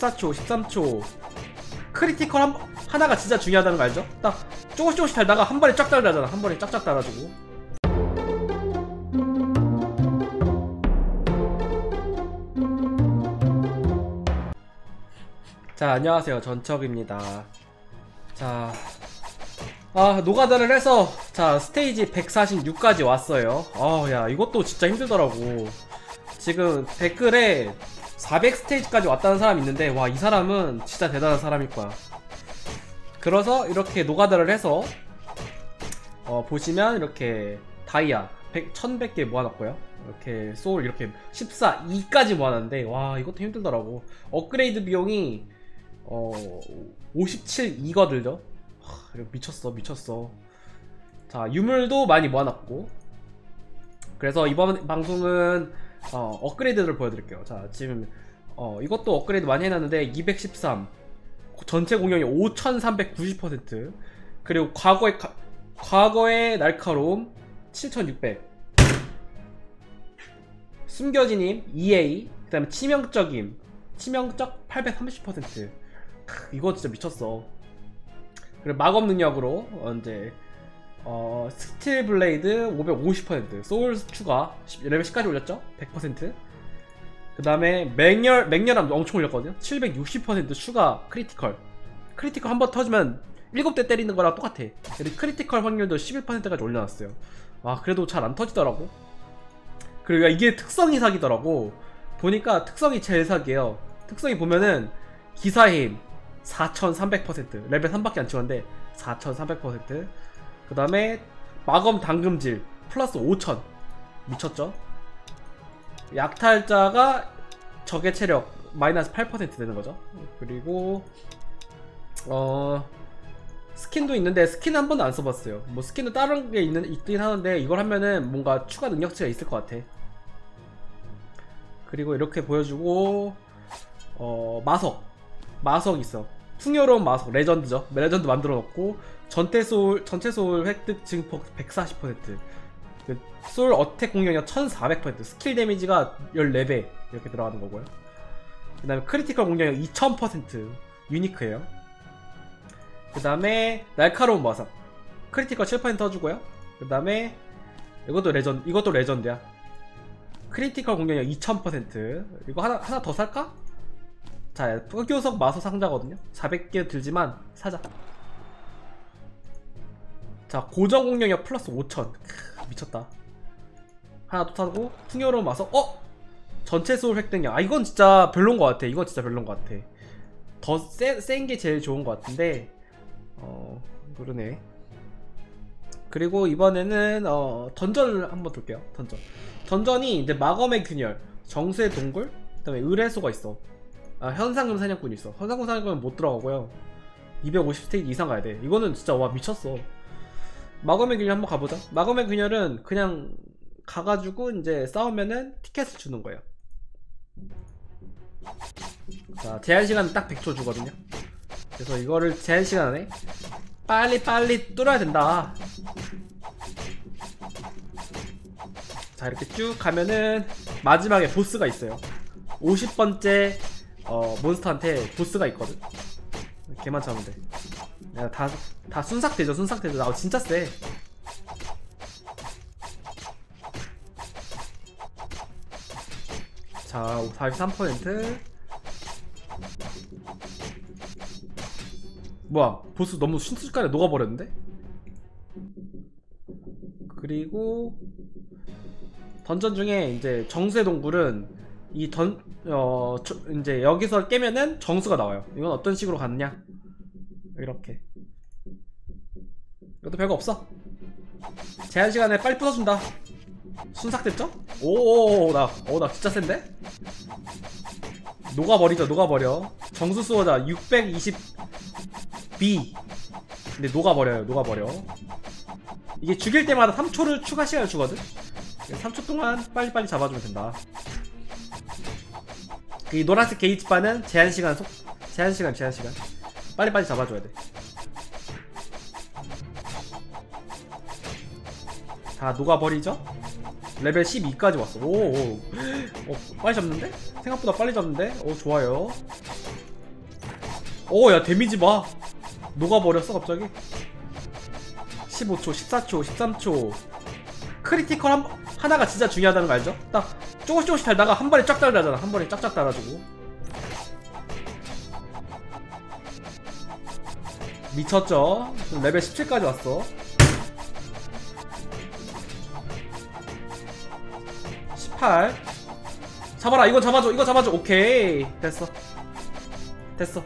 14초 13초 크리티컬 한, 하나가 진짜 중요하다는 거 알죠? 딱 조금씩 조금씩 달다가 한 번에 쫙 달라잖아 한 번에 쫙쫙 달아주고 자 안녕하세요 전척입니다 자 아, 노가다를 해서, 자, 스테이지 146까지 왔어요. 아, 야, 이것도 진짜 힘들더라고. 지금 댓글에 400 스테이지까지 왔다는 사람이 있는데, 와, 이 사람은 진짜 대단한 사람일 거야. 그래서 이렇게 노가다를 해서, 어, 보시면 이렇게 다이아 100, 1100개 모아놨고요. 이렇게 소울 이렇게 14, 2까지 모아놨는데, 와, 이것도 힘들더라고. 업그레이드 비용이, 어, 57, 2거든요. 하, 이거 미쳤어 미쳤어 자 유물도 많이 모아놨고 그래서 이번 방송은 어, 업그레이드를 보여드릴게요. 자 지금 어, 이것도 업그레이드 많이 해놨는데 213 전체 공격이 5390% 그리고 과거의 가- 과거의 날카로움 7600 숨겨진임 EA 그 다음에 치명적임 치명적 830% 크, 이거 진짜 미쳤어. 그리고 마법 능력으로 어, 이제 어, 스틸 블레이드 550% 소울 추가 10 레벨 10까지 올렸죠? 100%그 다음에 맹렬 맹렬함 엄청 올렸거든요. 760% 추가 크리티컬. 크리티컬 한 번 터지면 7대 때리는 거랑 똑같아. 근데 크리티컬 확률도 11%까지 올려놨어요. 아 그래도 잘 안 터지더라고. 그리고 이게 특성이 사기더라고. 보니까 특성이 제일 사기예요. 특성이 보면은 기사힘 4300% 레벨 3밖에 안 찍었는데 4300% 그 다음에 마검 당금질 플러스 5000 미쳤죠? 약탈자가 적의 체력 마이너스 8% 되는 거죠. 그리고 어 스킨도 있는데 스킨 한 번도 안 써봤어요. 뭐 스킨은 다른 게 있는, 있긴 하는데 이걸 하면은 뭔가 추가 능력치가 있을 것 같아. 그리고 이렇게 보여주고 어 마석. 마석 있어. 풍요로운 마석. 레전드죠. 레전드 만들어 놓고 전체 소울 전체 소울 획득 증폭 140%. 그 소울 어택 공격력 1400%. 스킬 데미지가 14배 이렇게 들어가는 거고요. 그 다음에 크리티컬 공격력 2000% 유니크해요. 그 다음에 날카로운 마석 크리티컬 7% 터주고요. 그 다음에 이것도 레전 이것도 레전드야. 크리티컬 공격력 2000% 이거 하나 하나 더 살까? 자, 흑교석 마소 상자거든요. 400개 들지만 사자. 자, 고정 공격력 플러스 5000. 크, 미쳤다. 하나 또 사고 풍요로운 마소. 어? 전체 소울 획득량. 아, 이건 진짜 별론 것 같아. 이건 진짜 별론 것 같아. 더 센 게 제일 좋은 것 같은데. 어, 그러네. 그리고 이번에는 어, 던전을 한번 돌게요. 던전. 던전이 이제 마검의 균열, 정수의 동굴, 그 다음에 의뢰소가 있어. 아, 현상금 사냥꾼이 있어. 현상금 사냥꾼은 못 들어가고요. 250 스테이지 이상 가야 돼. 이거는 진짜 와 미쳤어. 마검의 균열 한번 가보자. 마검의 균열은 그냥 가가지고 이제 싸우면은 티켓을 주는 거예요. 자, 제한 시간은 딱 100초 주거든요. 그래서 이거를 제한 시간 안에 빨리 빨리 뚫어야 된다. 자, 이렇게 쭉 가면은 마지막에 보스가 있어요. 50번째 어, 몬스터한테 보스가 있거든. 걔만 잡으면 돼. 야, 다, 다 순삭되죠, 순삭되죠. 나 진짜 세. 자, 43%. 뭐야, 보스 너무 순식간에 녹아버렸는데? 그리고 던전 중에 이제 정수의 동굴은 이 던, 어, 저- 이제 여기서 깨면은 정수가 나와요. 이건 어떤 식으로 갔냐? 이렇게. 이것도 별거 없어. 제한 시간에 빨리 부숴준다. 순삭됐죠? 오오오, 나, 오, 나 진짜 센데? 녹아버리죠, 녹아버려. 정수 수호자 620B. 근데 녹아버려요, 녹아버려. 이게 죽일 때마다 3초를 추가 시간을 주거든? 3초 동안 빨리빨리 잡아주면 된다. 이 노란색 게이지 바는 제한 시간 속 제한 시간 제한 시간 빨리빨리 잡아줘야 돼. 다 녹아버리죠? 레벨 12까지 왔어. 오, 오. 어, 빨리 잡는데? 생각보다 빨리 잡는데? 오, 좋아요. 오 야 데미지 봐 녹아버렸어 갑자기 15초 14초 13초 크리티컬 한, 하나가 진짜 중요하다는 거 알죠? 딱 조금씩 조금씩 달다가 한 번에 쫙 달다잖아 한 번에 쫙쫙 달아주고 미쳤죠? 레벨 17까지 왔어 18 잡아라 이거 잡아줘 이거 잡아줘. 오케이. 됐어. 됐어.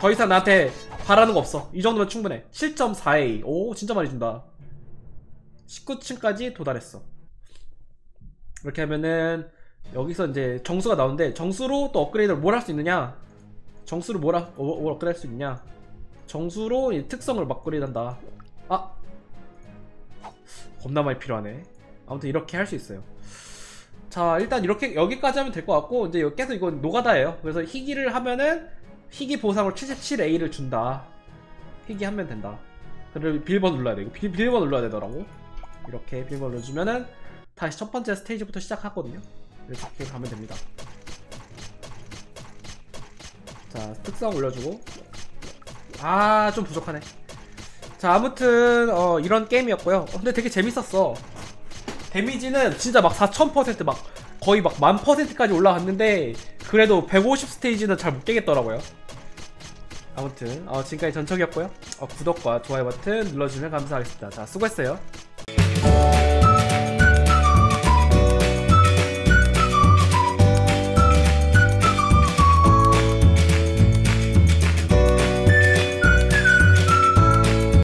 더 이상 나한테 바라는 거 없어. 이 정도면 충분해. 7.4A 오 진짜 많이 준다. 19층까지 도달했어. 이렇게 하면은 여기서 이제 정수가 나오는데 정수로 또 업그레이드를 뭘 할 수 있느냐? 정수로 뭘, 하- 어, 뭘 업그레이드 할 수 있냐? 정수로 이 특성을 업그레이드 한다. 아! 겁나 많이 필요하네 아무튼 이렇게 할 수 있어요. 자 일단 이렇게 여기까지 하면 될 것 같고 이제 계속 이건 노가다예요. 그래서 희귀를 하면은 희귀 보상으로 77A를 준다. 희귀 하면 된다. 그리고 빌번 눌러야 돼 이거 빌, 빌번 눌러야 되더라고. 이렇게 빌번 눌러주면은 다시 첫 번째 스테이지부터 시작하거든요. 이렇게 가면 됩니다. 자 특성 올려주고. 아 좀 부족하네. 자 아무튼 어, 이런 게임이었고요. 어, 근데 되게 재밌었어 데미지는 진짜 막 4000%막 거의 막만 퍼센트까지 올라갔는데 그래도 150 스테이지는 잘 못 깨겠더라고요. 아무튼 어, 지금까지 전척이었고요. 어, 구독과 좋아요 버튼 눌러주시면 감사하겠습니다. 자 수고했어요